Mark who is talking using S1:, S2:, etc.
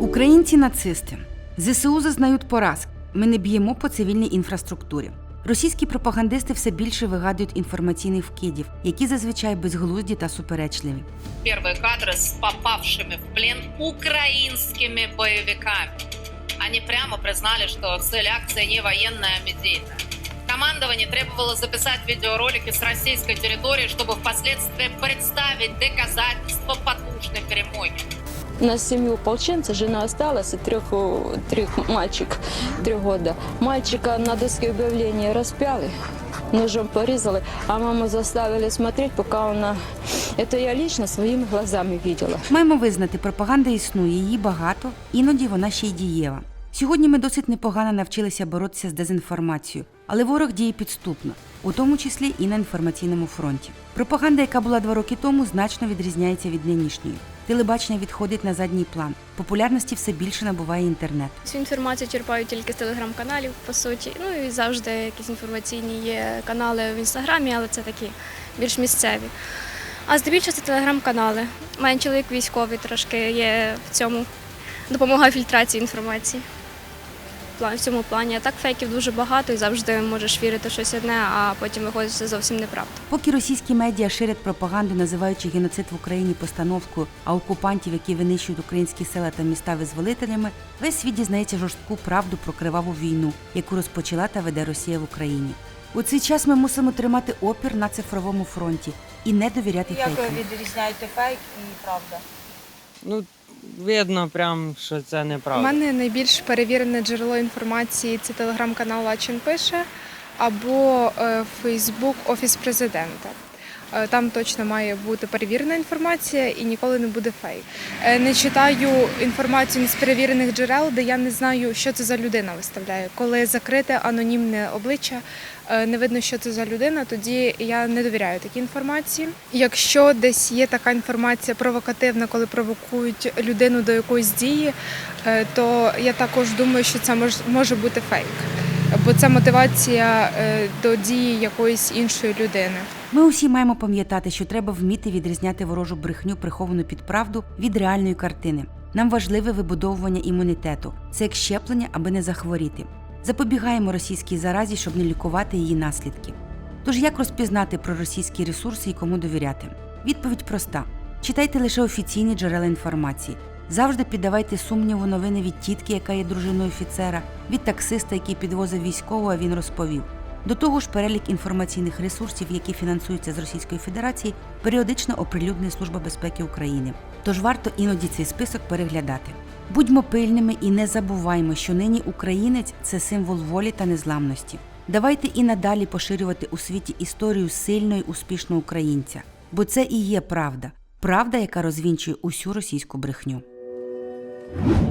S1: Українці нацисти. ЗСУ зазнають поразки. Ми не б'ємо по цивільній інфраструктурі. Російські пропагандисти все більше вигадують інформаційних вкидів, які зазвичай безглузді та суперечливі.
S2: Первые кадры с попавшими в плен украинскими боевиками. Они прямо признали, что цель акции не военная, а медийная. Командование требовало записать видеоролики с российской территории, чтобы впоследствии представить доказательства потушной перемоги.
S3: У нас семью ополченцев, жена осталась, и трех, мальчик, трех года. Мальчика на доске объявления распяли, ножом порезали, а маму заставили смотреть, пока она... Это я лично своими глазами видела.
S1: Маємо визнати, пропаганда існує, її багато, іноді вона ще й дієва. Сьогодні ми досить непогано навчилися боротися з дезінформацією, але ворог діє підступно, у тому числі і на інформаційному фронті. Пропаганда, яка була два роки тому, значно відрізняється від нинішньої. Телебачення відходить на задній план. Популярності все більше набуває інтернет.
S4: Всю інформацію черпаю тільки з телеграм-каналів, по суті. Ну і завжди якісь інформаційні є канали в інстаграмі, але це такі більш місцеві. А здебільшого це телеграм-канали. Мене чоловік військовий трошки є в цьому, допомагає фільтрації інформації. В план- В цьому плані. А так фейків дуже багато і завжди можеш вірити в щось одне, а потім виходить, це зовсім неправда.
S1: Поки російські медіа ширять пропаганду, називаючи геноцид в Україні постановкою, а окупантів, які винищують українські села та міста визволителями, весь світ дізнається жорстку правду про криваву війну, яку розпочала та веде Росія в Україні. У цей час ми мусимо тримати опір на цифровому фронті і не довіряти
S5: Як ви відрізняєте фейк і правда?
S6: Ну, видно прям, що це
S7: У
S6: неправда.
S7: мене найбільш перевірене джерело інформації це телеграм-канал Лачин пише або е, Фейсбук Офіс президента. Е, Там точно має бути перевірена інформація і ніколи не буде фейк. Е, Не читаю інформацію з перевірених джерел, де я не знаю, що це за людина виставляє. Коли закрите анонімне обличчя, е, не видно, що це за людина, тоді я не довіряю такій інформації. Якщо десь є така інформація провокативна, коли провокують людину до якоїсь дії, то я також думаю, що це може бути фейк, бо це мотивація е, до дії якоїсь іншої людини.
S1: Ми усі маємо пам'ятати, що треба вміти відрізняти ворожу брехню, приховану під правду, від реальної картини. Нам важливе вибудовування імунітету, це як щеплення, аби не захворіти. Запобігаємо російській заразі, щоб не лікувати її наслідки. Тож як розпізнати про російські ресурси і кому довіряти? Відповідь проста: читайте лише офіційні джерела інформації. Завжди піддавайте сумніву новини від тітки, яка є дружиною офіцера, від таксиста, який підвозив військового, а він розповів. До того ж, перелік інформаційних ресурсів, які фінансуються з Російської Федерації, періодично оприлюднює Служба безпеки України. Тож варто іноді цей список переглядати. Будьмо пильними і не забуваймо, що нині українець це символ волі та незламності. Давайте і надалі поширювати у світі історію сильного і успішного українця, бо це і є правда, правда, яка розвінчує усю російську брехню. you